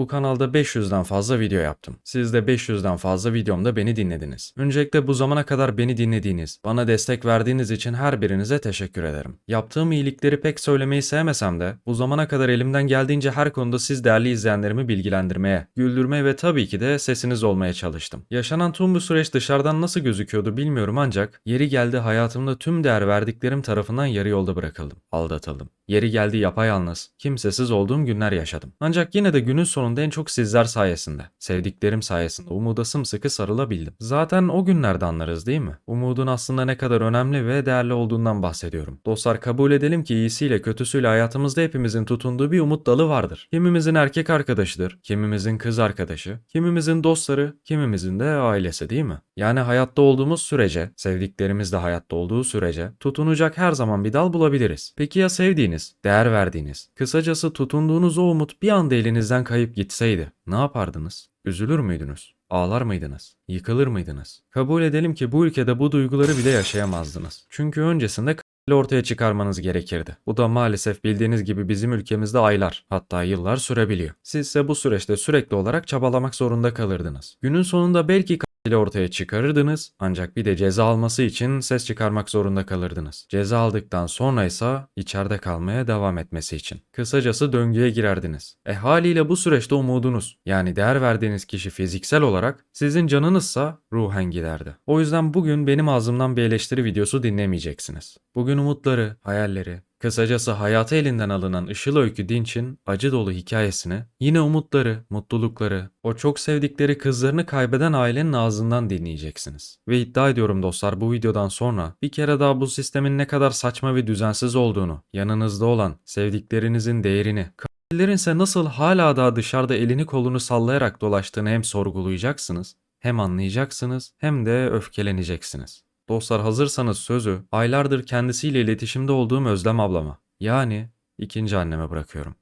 Bu kanalda 500'den fazla video yaptım. Siz de 500'den fazla videomda beni dinlediniz. Öncelikle bu zamana kadar beni dinlediğiniz, bana destek verdiğiniz için her birinize teşekkür ederim. Yaptığım iyilikleri pek söylemeyi sevmesem de bu zamana kadar elimden geldiğince her konuda siz değerli izleyenlerimi bilgilendirmeye, güldürmeye ve tabii ki de sesiniz olmaya çalıştım. Yaşanan tüm bu süreç dışarıdan nasıl gözüküyordu bilmiyorum ancak yeri geldi hayatımda tüm değer verdiklerim tarafından yarı yolda bırakıldım, aldatıldım. Yeri geldi yapayalnız, kimsesiz olduğum günler yaşadım. Ancak yine de günün sonunda en çok sizler sayesinde, sevdiklerim sayesinde umuda sımsıkı sarılabildim. Zaten o günlerde anlarız değil mi? Umudun aslında ne kadar önemli ve değerli olduğundan bahsediyorum. Dostlar kabul edelim ki iyisiyle kötüsüyle hayatımızda hepimizin tutunduğu bir umut dalı vardır. Kimimizin erkek arkadaşıdır, kimimizin kız arkadaşı, kimimizin dostları, kimimizin de ailesi değil mi? Yani hayatta olduğumuz sürece, sevdiklerimiz de hayatta olduğu sürece tutunacak her zaman bir dal bulabiliriz. Peki ya sevdiğiniz, değer verdiğiniz, kısacası tutunduğunuz o umut bir anda elinizden kayıp gitseydi ne yapardınız? Üzülür müydünüz? Ağlar mıydınız? Yıkılır mıydınız? Kabul edelim ki bu ülkede bu duyguları bile yaşayamazdınız. Çünkü öncesinde ile ortaya çıkarmanız gerekirdi. Bu da maalesef bildiğiniz gibi bizim ülkemizde aylar hatta yıllar sürebiliyor. Siz ise bu süreçte sürekli olarak çabalamak zorunda kalırdınız. Günün sonunda belki ile ortaya çıkarırdınız ancak bir de ceza alması için ses çıkarmak zorunda kalırdınız. Ceza aldıktan sonra ise içeride kalmaya devam etmesi için. Kısacası döngüye girerdiniz. E haliyle bu süreçte umudunuz yani değer verdiğiniz kişi fiziksel olarak sizin canınızsa ruhen giderdi. O yüzden bugün benim ağzımdan bir eleştiri videosu dinlemeyeceksiniz. Bugün umutları, hayalleri, Kısacası hayatı elinden alınan Işıl Öykü Dinç'in acı dolu hikayesini, yine umutları, mutlulukları, o çok sevdikleri kızlarını kaybeden ailenin ağzından dinleyeceksiniz. Ve iddia ediyorum dostlar bu videodan sonra bir kere daha bu sistemin ne kadar saçma ve düzensiz olduğunu, yanınızda olan sevdiklerinizin değerini, Katiller'in ise nasıl hala daha dışarıda elini kolunu sallayarak dolaştığını hem sorgulayacaksınız, hem anlayacaksınız, hem de öfkeleneceksiniz. Dostlar hazırsanız sözü aylardır kendisiyle iletişimde olduğum Özlem ablama yani ikinci anneme bırakıyorum.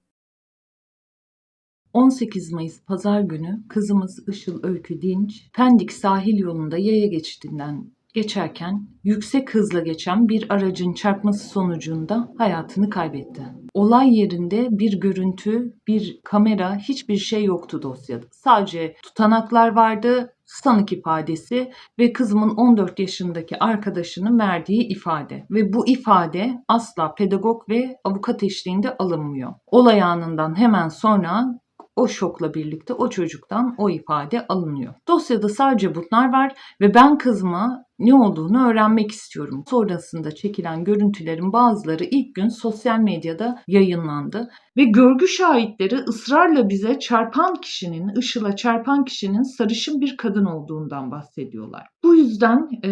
18 Mayıs Pazar günü kızımız Işıl Öykü Dinç, Pendik sahil yolunda yaya geçidinden geçerken yüksek hızla geçen bir aracın çarpması sonucunda hayatını kaybetti. Olay yerinde bir görüntü, bir kamera, hiçbir şey yoktu dosyada. Sadece tutanaklar vardı, sanık ifadesi ve kızımın 14 yaşındaki arkadaşının verdiği ifade ve bu ifade asla pedagog ve avukat eşliğinde alınmıyor. Olay anından hemen sonra o şokla birlikte o çocuktan o ifade alınıyor. Dosyada sadece bunlar var ve ben kızıma ne olduğunu öğrenmek istiyorum. Sonrasında çekilen görüntülerin bazıları ilk gün sosyal medyada yayınlandı ve görgü şahitleri ısrarla bize çarpan kişinin, Işıl'a çarpan kişinin sarışın bir kadın olduğundan bahsediyorlar. Bu yüzden e,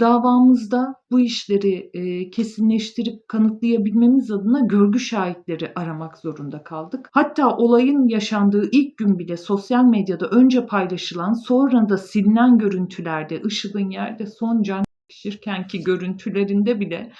davamızda bu işleri e, kesinleştirip kanıtlayabilmemiz adına görgü şahitleri aramak zorunda kaldık. Hatta olayın yaşandığı ilk gün bile sosyal medyada önce paylaşılan sonra da silinen görüntülerde Işıl'ın yerde son can ki görüntülerinde bile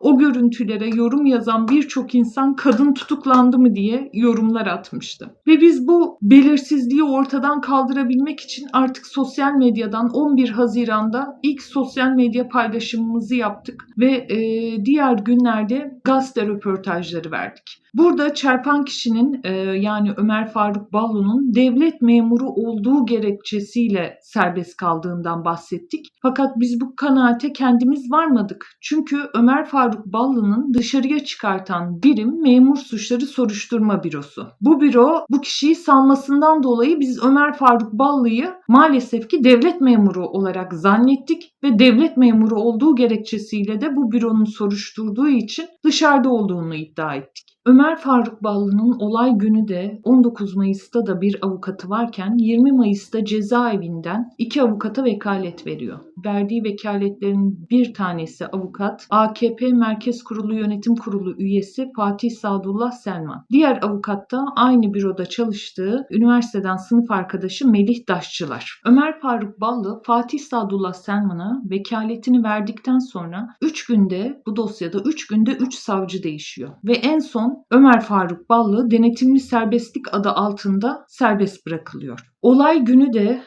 o görüntülere yorum yazan birçok insan kadın tutuklandı mı diye yorumlar atmıştı. Ve biz bu belirsizliği ortadan kaldırabilmek için artık sosyal medyadan 11 Haziran'da ilk sosyal medya paylaşımımızı yaptık ve e, diğer günlerde gazete röportajları verdik. Burada çarpan kişinin e, yani Ömer Faruk Ballu'nun devlet memuru olduğu gerekçesiyle serbest kaldığından bahsettik. Fakat biz bu kanaate kendimiz varmadık. Çünkü Ömer Faruk Ballu'nun dışarıya çıkartan birim Memur Suçları Soruşturma Bürosu. Bu büro bu kişiyi salmasından dolayı biz Ömer Faruk Ballı'yı maalesef ki devlet memuru olarak zannettik ve devlet memuru olduğu gerekçesiyle de bu büronun soruşturduğu için dışarıda olduğunu iddia ettik. Ömer Faruk Ballı'nın olay günü de 19 Mayıs'ta da bir avukatı varken 20 Mayıs'ta cezaevinden iki avukata vekalet veriyor. Verdiği vekaletlerin bir tanesi avukat AKP Merkez Kurulu Yönetim Kurulu üyesi Fatih Sadullah Selman. Diğer avukat da aynı büroda çalıştığı üniversiteden sınıf arkadaşı Melih Daşçılar. Ömer Faruk Ballı Fatih Sadullah Selman'a vekaletini verdikten sonra 3 günde bu dosyada 3 günde 3 savcı değişiyor. Ve en son Ömer Faruk Ballı denetimli serbestlik adı altında serbest bırakılıyor. Olay günü de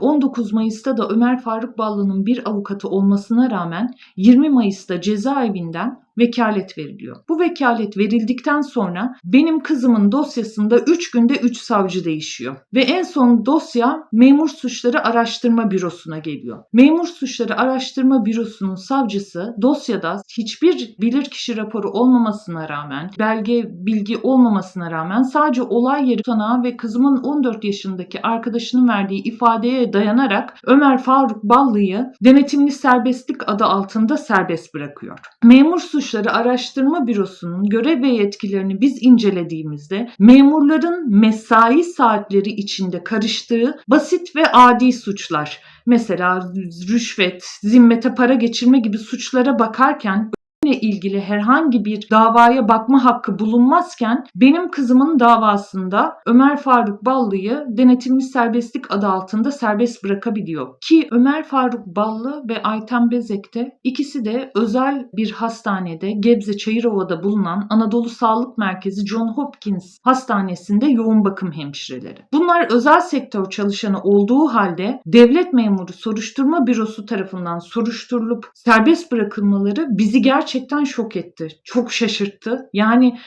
19 Mayıs'ta da Ömer Faruk Ballı'nın bir avukatı olmasına rağmen 20 Mayıs'ta cezaevinden vekalet veriliyor. Bu vekalet verildikten sonra benim kızımın dosyasında 3 günde 3 savcı değişiyor. Ve en son dosya Memur Suçları Araştırma Bürosu'na geliyor. Memur Suçları Araştırma Bürosu'nun savcısı dosyada hiçbir bilirkişi raporu olmamasına rağmen, belge bilgi olmamasına rağmen sadece olay yeri tutanağı ve kızımın 14 yaşındaki arkadaşının verdiği ifadeye dayanarak Ömer Faruk Ballı'yı denetimli serbestlik adı altında serbest bırakıyor. Memur Suçları Araştırma Bürosu'nun görev ve yetkilerini biz incelediğimizde memurların mesai saatleri içinde karıştığı basit ve adi suçlar mesela rüşvet, zimmete para geçirme gibi suçlara bakarken ilgili herhangi bir davaya bakma hakkı bulunmazken benim kızımın davasında Ömer Faruk Ballı'yı denetimli serbestlik adı altında serbest bırakabiliyor. Ki Ömer Faruk Ballı ve Ayten Bezek de ikisi de özel bir hastanede Gebze Çayırova'da bulunan Anadolu Sağlık Merkezi John Hopkins Hastanesi'nde yoğun bakım hemşireleri. Bunlar özel sektör çalışanı olduğu halde devlet memuru soruşturma bürosu tarafından soruşturulup serbest bırakılmaları bizi gerçekten şok etti. Çok şaşırttı. Yani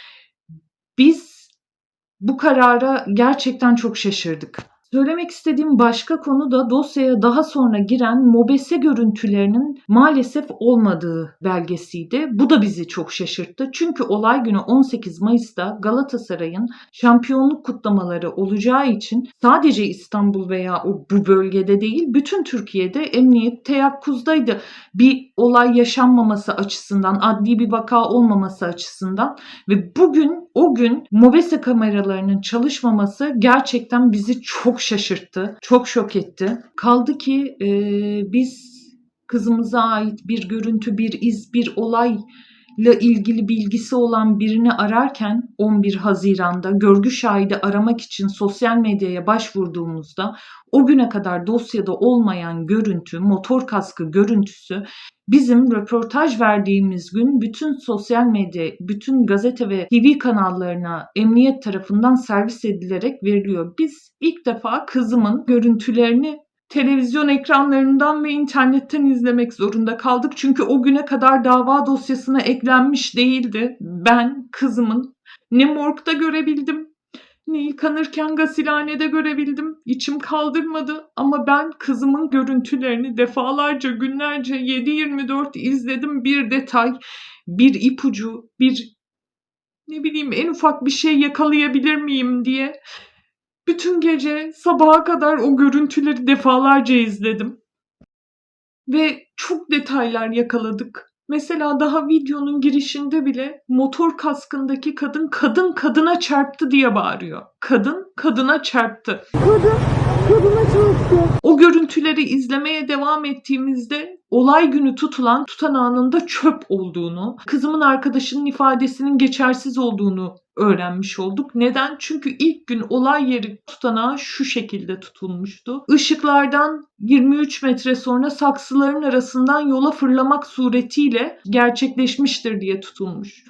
biz bu karara gerçekten çok şaşırdık. Söylemek istediğim başka konu da dosyaya daha sonra giren mobese görüntülerinin maalesef olmadığı belgesiydi. Bu da bizi çok şaşırttı. Çünkü olay günü 18 Mayıs'ta Galatasaray'ın şampiyonluk kutlamaları olacağı için sadece İstanbul veya o bu bölgede değil bütün Türkiye'de emniyet teyakkuzdaydı. Bir olay yaşanmaması açısından, adli bir vaka olmaması açısından ve bugün o gün mobese kameralarının çalışmaması gerçekten bizi çok şaşırttı, çok şok etti. Kaldı ki e, biz kızımıza ait bir görüntü, bir iz, bir olay ile ilgili bilgisi olan birini ararken 11 Haziran'da görgü şahidi aramak için sosyal medyaya başvurduğumuzda o güne kadar dosyada olmayan görüntü, motor kaskı görüntüsü bizim röportaj verdiğimiz gün bütün sosyal medya, bütün gazete ve TV kanallarına emniyet tarafından servis edilerek veriliyor. Biz ilk defa kızımın görüntülerini televizyon ekranlarından ve internetten izlemek zorunda kaldık. Çünkü o güne kadar dava dosyasına eklenmiş değildi. Ben kızımın ne morgda görebildim ne yıkanırken gasilhanede görebildim. İçim kaldırmadı ama ben kızımın görüntülerini defalarca günlerce 7-24 izledim. Bir detay, bir ipucu, bir ne bileyim en ufak bir şey yakalayabilir miyim diye bütün gece sabaha kadar o görüntüleri defalarca izledim. Ve çok detaylar yakaladık. Mesela daha videonun girişinde bile motor kaskındaki kadın kadın kadına çarptı diye bağırıyor. Kadın kadına çarptı. Kadın, O görüntüleri izlemeye devam ettiğimizde olay günü tutulan tutanağının da çöp olduğunu, kızımın arkadaşının ifadesinin geçersiz olduğunu öğrenmiş olduk. Neden? Çünkü ilk gün olay yeri tutanağı şu şekilde tutulmuştu. Işıklardan 23 metre sonra saksıların arasından yola fırlamak suretiyle gerçekleşmiştir diye tutulmuş.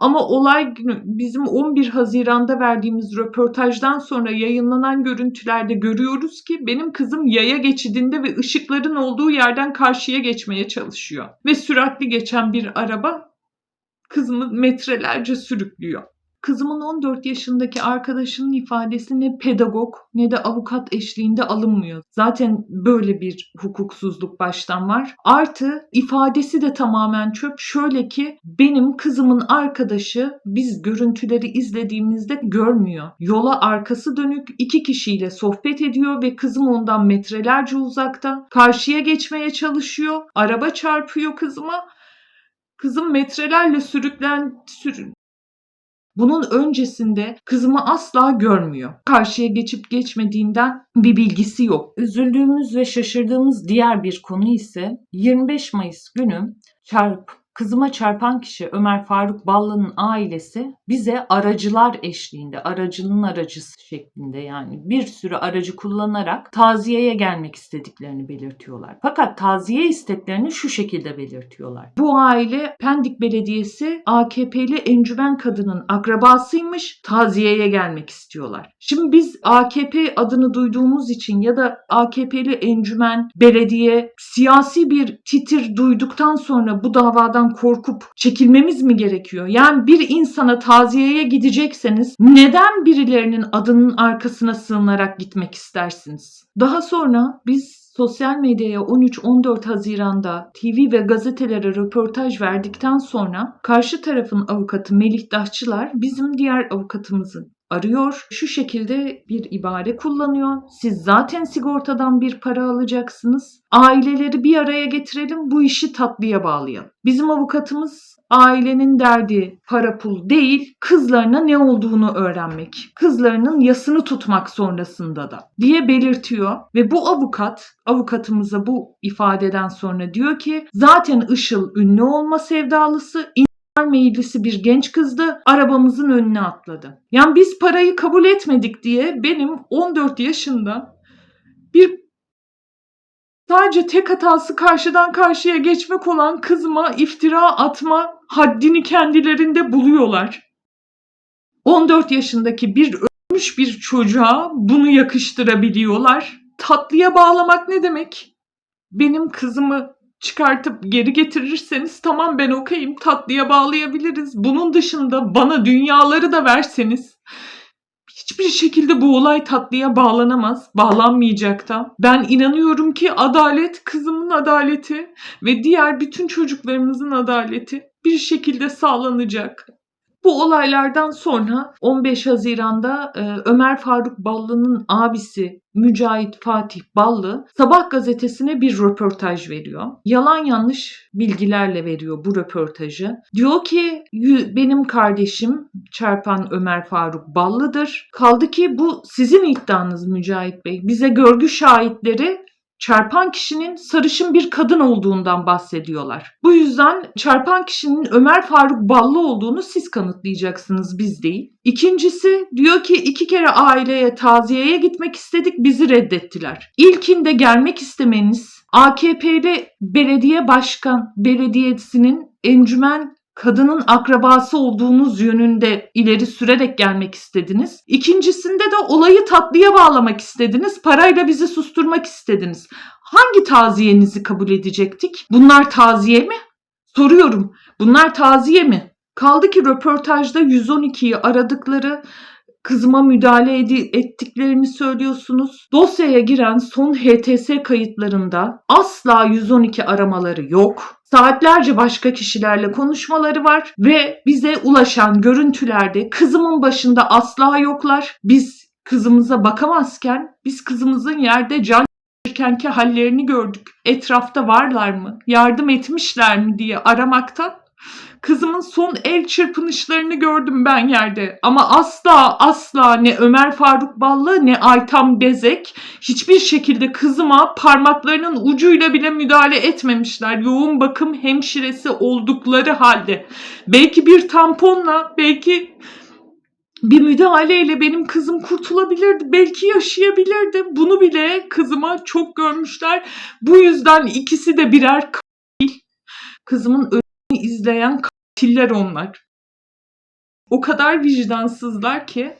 Ama olay günü bizim 11 Haziran'da verdiğimiz röportajdan sonra yayınlanan görüntülerde görüyoruz ki benim kızım yaya geçidinde ve ışıkların olduğu yerden karşıya geçmeye çalışıyor. Ve süratli geçen bir araba kızımı metrelerce sürüklüyor. Kızımın 14 yaşındaki arkadaşının ifadesi ne pedagog ne de avukat eşliğinde alınmıyor. Zaten böyle bir hukuksuzluk baştan var. Artı ifadesi de tamamen çöp. Şöyle ki benim kızımın arkadaşı biz görüntüleri izlediğimizde görmüyor. Yola arkası dönük iki kişiyle sohbet ediyor ve kızım ondan metrelerce uzakta. Karşıya geçmeye çalışıyor. Araba çarpıyor kızıma. Kızım metrelerle sürüklen sürü, bunun öncesinde kızımı asla görmüyor. Karşıya geçip geçmediğinden bir bilgisi yok. Üzüldüğümüz ve şaşırdığımız diğer bir konu ise 25 Mayıs günü çarp Kızıma çarpan kişi Ömer Faruk Ballı'nın ailesi bize aracılar eşliğinde, aracının aracısı şeklinde yani bir sürü aracı kullanarak taziyeye gelmek istediklerini belirtiyorlar. Fakat taziye isteklerini şu şekilde belirtiyorlar. Bu aile Pendik Belediyesi AKP'li encümen kadının akrabasıymış, taziyeye gelmek istiyorlar. Şimdi biz AKP adını duyduğumuz için ya da AKP'li encümen, belediye, siyasi bir titir duyduktan sonra bu davadan olaylardan korkup çekilmemiz mi gerekiyor? Yani bir insana taziyeye gidecekseniz neden birilerinin adının arkasına sığınarak gitmek istersiniz? Daha sonra biz sosyal medyaya 13-14 Haziran'da TV ve gazetelere röportaj verdikten sonra karşı tarafın avukatı Melih Dahçılar bizim diğer avukatımızı arıyor. Şu şekilde bir ibare kullanıyor. Siz zaten sigortadan bir para alacaksınız. Aileleri bir araya getirelim bu işi tatlıya bağlayalım. Bizim avukatımız ailenin derdi para pul değil, kızlarına ne olduğunu öğrenmek, kızlarının yasını tutmak sonrasında da diye belirtiyor ve bu avukat avukatımıza bu ifadeden sonra diyor ki zaten Işıl ünlü olma sevdalısı meyillisi bir genç kızdı arabamızın önüne atladı. Yani biz parayı kabul etmedik diye benim 14 yaşında bir sadece tek hatası karşıdan karşıya geçmek olan kızıma iftira atma haddini kendilerinde buluyorlar. 14 yaşındaki bir ölmüş bir çocuğa bunu yakıştırabiliyorlar. Tatlıya bağlamak ne demek? Benim kızımı çıkartıp geri getirirseniz tamam ben okeyim tatlıya bağlayabiliriz. Bunun dışında bana dünyaları da verseniz hiçbir şekilde bu olay tatlıya bağlanamaz. Bağlanmayacak da. Ben inanıyorum ki adalet kızımın adaleti ve diğer bütün çocuklarımızın adaleti bir şekilde sağlanacak. Bu olaylardan sonra 15 Haziran'da e, Ömer Faruk Ballı'nın abisi Mücahit Fatih Ballı Sabah gazetesine bir röportaj veriyor. Yalan yanlış bilgilerle veriyor bu röportajı. Diyor ki "Yü- benim kardeşim çarpan Ömer Faruk Ballı'dır. Kaldı ki bu sizin iddianız Mücahit Bey. Bize görgü şahitleri çarpan kişinin sarışın bir kadın olduğundan bahsediyorlar. Bu yüzden çarpan kişinin Ömer Faruk Ballı olduğunu siz kanıtlayacaksınız biz değil. İkincisi diyor ki iki kere aileye taziyeye gitmek istedik bizi reddettiler. İlkinde gelmek istemeniz AKP'li belediye başkan belediyesinin encümen kadının akrabası olduğunuz yönünde ileri sürerek gelmek istediniz. İkincisinde de olayı tatlıya bağlamak istediniz. Parayla bizi susturmak istediniz. Hangi taziyenizi kabul edecektik? Bunlar taziye mi? Soruyorum. Bunlar taziye mi? Kaldı ki röportajda 112'yi aradıkları kızıma müdahale ettiklerini söylüyorsunuz. Dosyaya giren son HTS kayıtlarında asla 112 aramaları yok. Saatlerce başka kişilerle konuşmaları var ve bize ulaşan görüntülerde kızımın başında asla yoklar. Biz kızımıza bakamazken biz kızımızın yerde can ki hallerini gördük. Etrafta varlar mı? Yardım etmişler mi diye aramaktan Kızımın son el çırpınışlarını gördüm ben yerde. Ama asla asla ne Ömer Faruk Ballı ne Aytam Bezek hiçbir şekilde kızıma parmaklarının ucuyla bile müdahale etmemişler. Yoğun bakım hemşiresi oldukları halde. Belki bir tamponla, belki bir müdahaleyle benim kızım kurtulabilirdi. Belki yaşayabilirdi. Bunu bile kızıma çok görmüşler. Bu yüzden ikisi de birer. Kızımın izleyen katiller onlar. O kadar vicdansızlar ki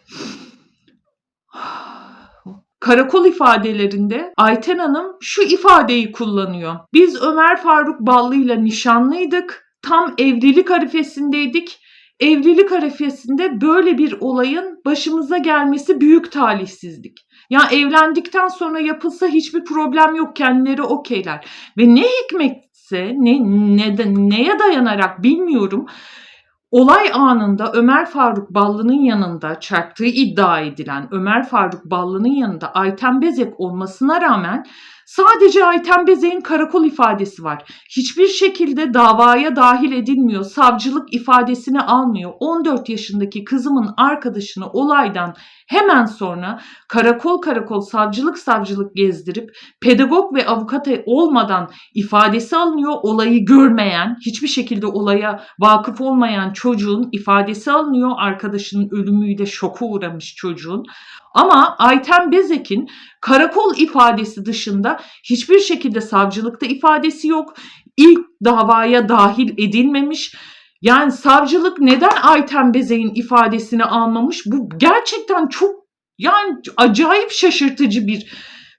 Karakol ifadelerinde Ayten Hanım şu ifadeyi kullanıyor. Biz Ömer Faruk Ballı ile nişanlıydık. Tam evlilik arifesindeydik. Evlilik arifesinde böyle bir olayın başımıza gelmesi büyük talihsizlik. Ya evlendikten sonra yapılsa hiçbir problem yok kendileri okeyler. Ve ne hikmetse ne, ne neye dayanarak bilmiyorum. Olay anında Ömer Faruk Ballı'nın yanında çarptığı iddia edilen Ömer Faruk Ballı'nın yanında Ayten Bezek olmasına rağmen sadece Ayten Bezek'in karakol ifadesi var. Hiçbir şekilde davaya dahil edilmiyor. Savcılık ifadesini almıyor. 14 yaşındaki kızımın arkadaşını olaydan hemen sonra karakol karakol savcılık savcılık gezdirip pedagog ve avukat olmadan ifadesi alınıyor. Olayı görmeyen, hiçbir şekilde olaya vakıf olmayan çocuğun ifadesi alınıyor. Arkadaşının ölümüyle şoka uğramış çocuğun. Ama Ayten Bezek'in karakol ifadesi dışında hiçbir şekilde savcılıkta ifadesi yok. İlk davaya dahil edilmemiş. Yani savcılık neden Ayten Bezek'in ifadesini almamış? Bu gerçekten çok yani acayip şaşırtıcı bir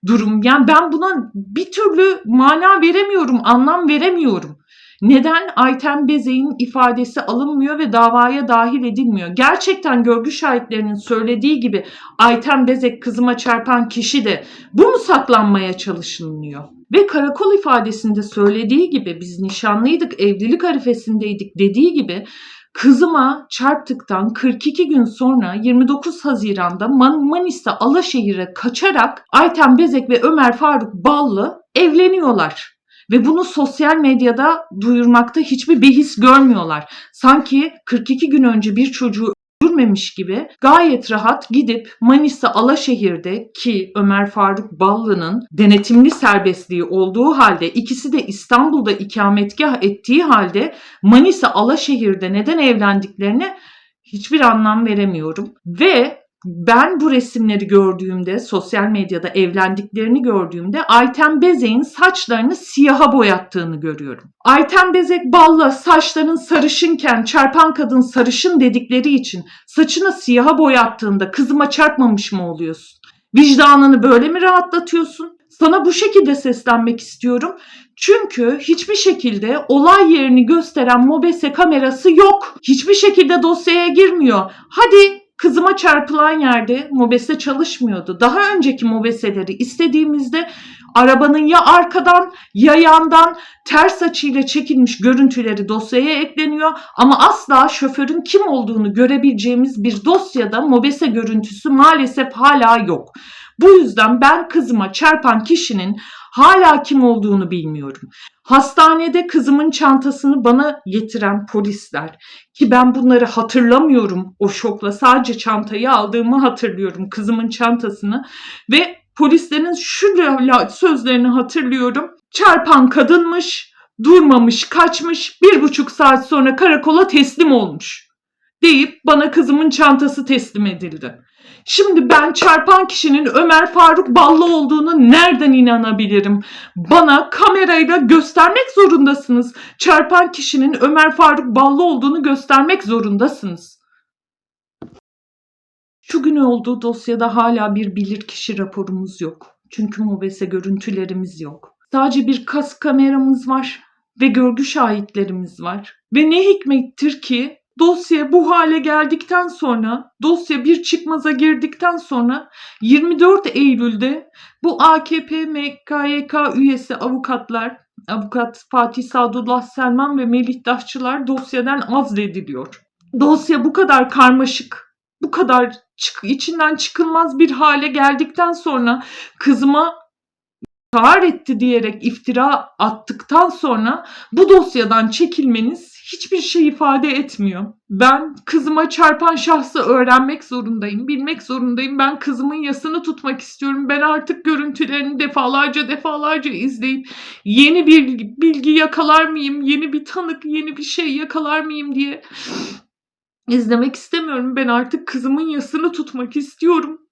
durum. Yani ben buna bir türlü mana veremiyorum, anlam veremiyorum. Neden Ayten Bezek'in ifadesi alınmıyor ve davaya dahil edilmiyor? Gerçekten görgü şahitlerinin söylediği gibi Ayten Bezek kızıma çarpan kişi de bu mu saklanmaya çalışılıyor? Ve karakol ifadesinde söylediği gibi biz nişanlıydık, evlilik arifesindeydik dediği gibi kızıma çarptıktan 42 gün sonra 29 Haziran'da Man- Manisa Alaşehir'e kaçarak Ayten Bezek ve Ömer Faruk Ballı evleniyorlar. Ve bunu sosyal medyada duyurmakta hiçbir behis görmüyorlar. Sanki 42 gün önce bir çocuğu öldürmemiş gibi gayet rahat gidip Manisa Alaşehir'de ki Ömer Faruk Ballı'nın denetimli serbestliği olduğu halde ikisi de İstanbul'da ikametgah ettiği halde Manisa Alaşehir'de neden evlendiklerine hiçbir anlam veremiyorum. Ve ben bu resimleri gördüğümde, sosyal medyada evlendiklerini gördüğümde Ayten Bezek'in saçlarını siyaha boyattığını görüyorum. Ayten Bezek balla saçların sarışınken çarpan kadın sarışın dedikleri için saçını siyaha boyattığında kızıma çarpmamış mı oluyorsun? Vicdanını böyle mi rahatlatıyorsun? Sana bu şekilde seslenmek istiyorum. Çünkü hiçbir şekilde olay yerini gösteren mobese kamerası yok. Hiçbir şekilde dosyaya girmiyor. Hadi kızıma çarpılan yerde mobese çalışmıyordu. Daha önceki mobeseleri istediğimizde arabanın ya arkadan ya yandan ters açıyla çekilmiş görüntüleri dosyaya ekleniyor ama asla şoförün kim olduğunu görebileceğimiz bir dosyada mobese görüntüsü maalesef hala yok. Bu yüzden ben kızıma çarpan kişinin hala kim olduğunu bilmiyorum. Hastanede kızımın çantasını bana getiren polisler ki ben bunları hatırlamıyorum o şokla sadece çantayı aldığımı hatırlıyorum kızımın çantasını ve polislerin şu sözlerini hatırlıyorum. Çarpan kadınmış, durmamış, kaçmış, bir buçuk saat sonra karakola teslim olmuş deyip bana kızımın çantası teslim edildi. Şimdi ben çarpan kişinin Ömer Faruk Ballı olduğunu nereden inanabilirim? Bana kamerayla göstermek zorundasınız. Çarpan kişinin Ömer Faruk Ballı olduğunu göstermek zorundasınız. Şu gün olduğu dosyada hala bir bilirkişi raporumuz yok. Çünkü mobese görüntülerimiz yok. Sadece bir kas kameramız var ve görgü şahitlerimiz var. Ve ne hikmettir ki dosya bu hale geldikten sonra, dosya bir çıkmaza girdikten sonra 24 Eylül'de bu AKP MKYK üyesi avukatlar, avukat Fatih Sadullah Selman ve Melih Daşçılar dosyadan azlediliyor. Dosya bu kadar karmaşık, bu kadar çık- içinden çıkılmaz bir hale geldikten sonra kızıma intihar etti diyerek iftira attıktan sonra bu dosyadan çekilmeniz hiçbir şey ifade etmiyor. Ben kızıma çarpan şahsı öğrenmek zorundayım, bilmek zorundayım. Ben kızımın yasını tutmak istiyorum. Ben artık görüntülerini defalarca defalarca izleyip yeni bir bilgi yakalar mıyım, yeni bir tanık, yeni bir şey yakalar mıyım diye izlemek istemiyorum. Ben artık kızımın yasını tutmak istiyorum.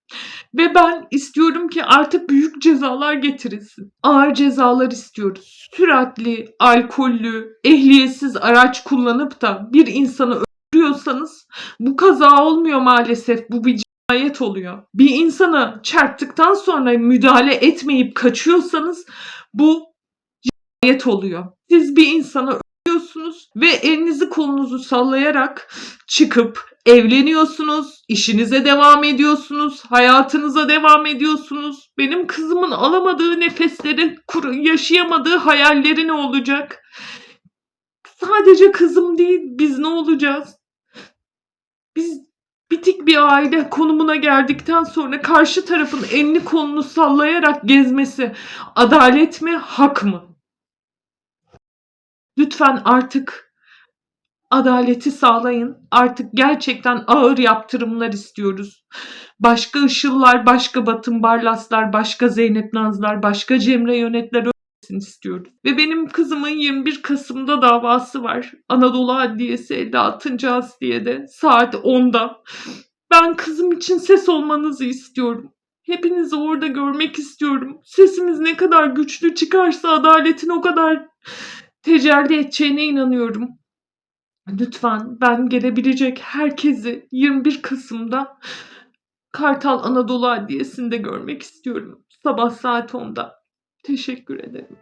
Ve ben istiyorum ki artık büyük cezalar getirilsin. Ağır cezalar istiyoruz. Süratli, alkollü, ehliyetsiz araç kullanıp da bir insanı öldürüyorsanız bu kaza olmuyor maalesef. Bu bir cinayet oluyor. Bir insana çarptıktan sonra müdahale etmeyip kaçıyorsanız bu cinayet oluyor. Siz bir insanı öldürüyorsunuz ve elinizi kolunuzu sallayarak çıkıp evleniyorsunuz, işinize devam ediyorsunuz, hayatınıza devam ediyorsunuz. Benim kızımın alamadığı nefesleri, kuru- yaşayamadığı hayalleri ne olacak? Sadece kızım değil, biz ne olacağız? Biz bitik bir aile konumuna geldikten sonra karşı tarafın elini kolunu sallayarak gezmesi adalet mi, hak mı? Lütfen artık adaleti sağlayın. Artık gerçekten ağır yaptırımlar istiyoruz. Başka Işıllar, başka Batın Barlaslar, başka Zeynep Nazlar, başka Cemre Yönetler ölmesin istiyoruz. Ve benim kızımın 21 Kasım'da davası var. Anadolu Adliyesi 56. Asliye'de saat 10'da. Ben kızım için ses olmanızı istiyorum. Hepinizi orada görmek istiyorum. Sesimiz ne kadar güçlü çıkarsa adaletin o kadar tecelli edeceğine inanıyorum. Lütfen ben gelebilecek herkesi 21 Kasım'da Kartal Anadolu Adliyesi'nde görmek istiyorum. Sabah saat 10'da. Teşekkür ederim.